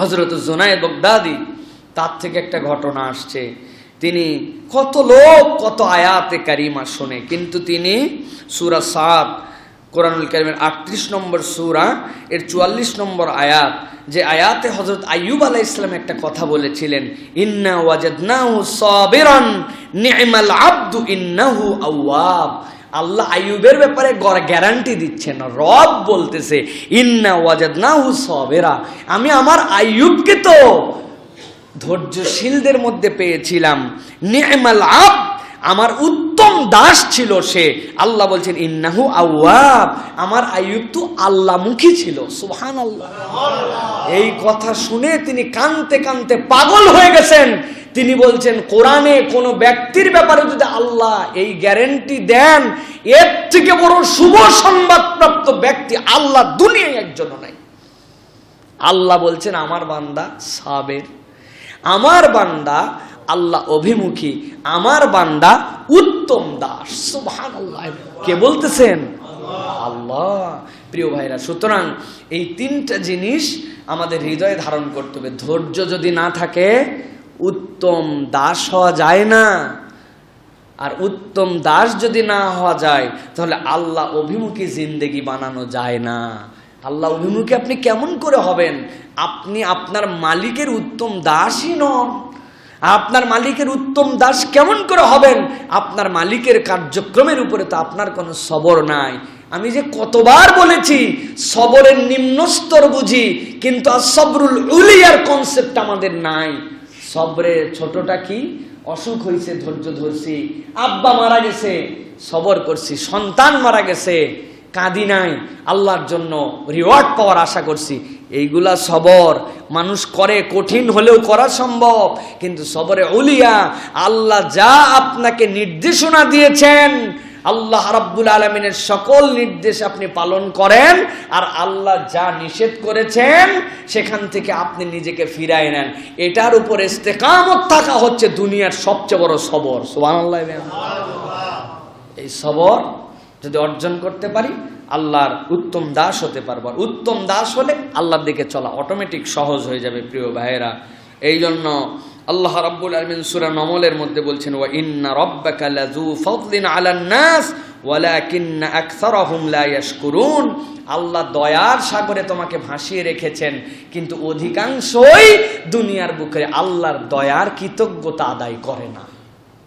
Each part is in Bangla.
হজরত জোনায় বগদাদি, তার থেকে একটা ঘটনা আসছে। তিনি কত লোক, কত আয়াতে কারিমা শোনে, কিন্তু তিনি সুরা সাত কোরআনুল কারিমের আটত্রিশ নম্বর সুরা, এর চুয়াল্লিশ নম্বর আয়াত, যে আয়াতে হজরত আইয়ুব আলাহ ইসলাম একটা কথা বলেছিলেন, ইন্না ওয়াজাদনাহু সাবিরান, নি'মাল আব্দু ইন্নাহু আওয়াব। আল্লাহ আইয়ুবের ব্যাপারে গ্যারান্টি দিচ্ছেন। রব বলতেছে, ইন্না ওয়াজাদনাহু সাবিরা। আমি আমার আইয়ুবকে তো ধৈর্যশীলদের মধ্যে পেয়েছিলাম। নি'মাল আব, আমার উত্তম দাস ছিল সে। আল্লাহ বলছেন, ইন্নাহু আওয়াব। আমার আইয়ুব তো আল্লাহমুখী ছিল সুবহান আল্লাহ এই কথা শুনে তিনি কানতে কানতে পাগল হয়ে গেছেন। তিনি বলছেন, কোরআনে কোনো ব্যক্তির ব্যাপারে যদি আল্লাহ এই গ্যারেন্টি দেন, এর থেকে বড় শুভ সংবাদপ্রাপ্ত ব্যক্তি আল্লাহ দুনিয়ায় একজনও নাই। আল্লাহ বলছেন, আমার বান্দা সাবের, আমার বান্দা আল্লাহ অভিমুখী, আমার বান্দা উত্তম দাস। সুবহান কে বলতেছেন? আল্লাহ। প্রিয় ভাইরা, সুতরাং এই তিনটা জিনিস আমাদের হৃদয়ে ধারণ করতে হবে। ধৈর্য যদি না থাকে উত্তম দাস হওয়া যায় না। আর উত্তম দাস যদি না হওয়া যায়, তাহলে আল্লাহ অভিমুখী জিন্দেগি বানানো যায় না। আল্লাহ অভিমুখী আপনি কেমন করে হবেন? আপনি আপনার মালিকের উত্তম দাসই নন। আপনার মালিকের উত্তম দাস কেমন করে হবেন? আপনার মালিকের কার্যক্রমের উপরে তো আপনার কোনো সবর নাই। আমি যে কতবার বলেছি, সবরের নিম্নস্তর বুঝি, কিন্তু আর সবরুল উলিয়ার কনসেপ্ট আমাদের নাই। সবরে ছোটটা কি? অসুখ হয়েছে ধৈর্য ধরছি। আব্বা মারা গেছে, সবর করছি। সন্তান মারা গেছে, কাঁদি নাই। আল্লাহর জন্য রিওয়ার্ড পাওয়ার আশা করছি। এইগুলা সবর। মানুষ করে কঠিন হলেও করা সম্ভব, কিন্তু সবরে উলিয়া আল্লাহ যা আপনাকে নির্দেশনা দিয়েছেন আল্লাহ রাব্বুল আলমিনের সকল নির্দেশ আপনি পালন করেন, আর আল্লাহ যা নিষেধ করেছেন, সেখান থেকে আপনি নিজেকে ফিরায় নেন। এটার উপর ইস্তেকামত থাকা হচ্ছে দুনিয়ার সবচেয়ে বড় সবর। সুবহানাল্লাহ এই সবর যদি অর্জন করতে পারি, আল্লাহর উত্তম দাস হতে পারব। উত্তম দাস হলে আল্লাহর দিকে চলা অটোমেটিক সহজ হয়ে যাবে, প্রিয় ভাইয়েরা। এই জন্য আল্লাহ রাব্বুল আলামিন সূরা নমলের মধ্যে বলছেন, ওয়া ইন্না রাব্বাকা লাযু ফাদলিন আলান নাস, ওয়ালাকিন্না আকসারাহুম লা ইয়াশকুরুন। আল্লাহ দয়ার সাগরে তোমাকে ভাসিয়ে রেখেছেন, কিন্তু অধিকাংশই দুনিয়ার বুকে আল্লাহর দয়ার কৃতজ্ঞতা আদায় করে না।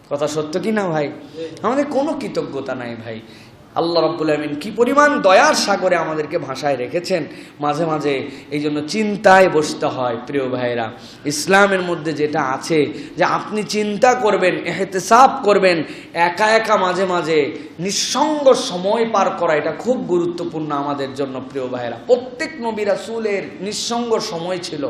কথা সত্য কি না ভাই? আমাদের কোনো কৃতজ্ঞতা নাই ভাই। আল্লাহ রব্বুল আলমিন কি পরিমাণ দয়ার সাগরে আমাদেরকে ভাষায় রেখেছেন? মাঝে মাঝে এই জন্য চিন্তায় বসতে হয়, প্রিয় ভাইরা ইসলামের মধ্যে যেটা আছে যে আপনি চিন্তা করবেন, এহতেসাব করবেন, একা একা মাঝে মাঝে নিঃসঙ্গ সময় পার করা এটা খুব গুরুত্বপূর্ণ আমাদের জন্য, প্রিয় ভাইরা প্রত্যেক নবী রাসূলের নিঃসঙ্গ সময় ছিল।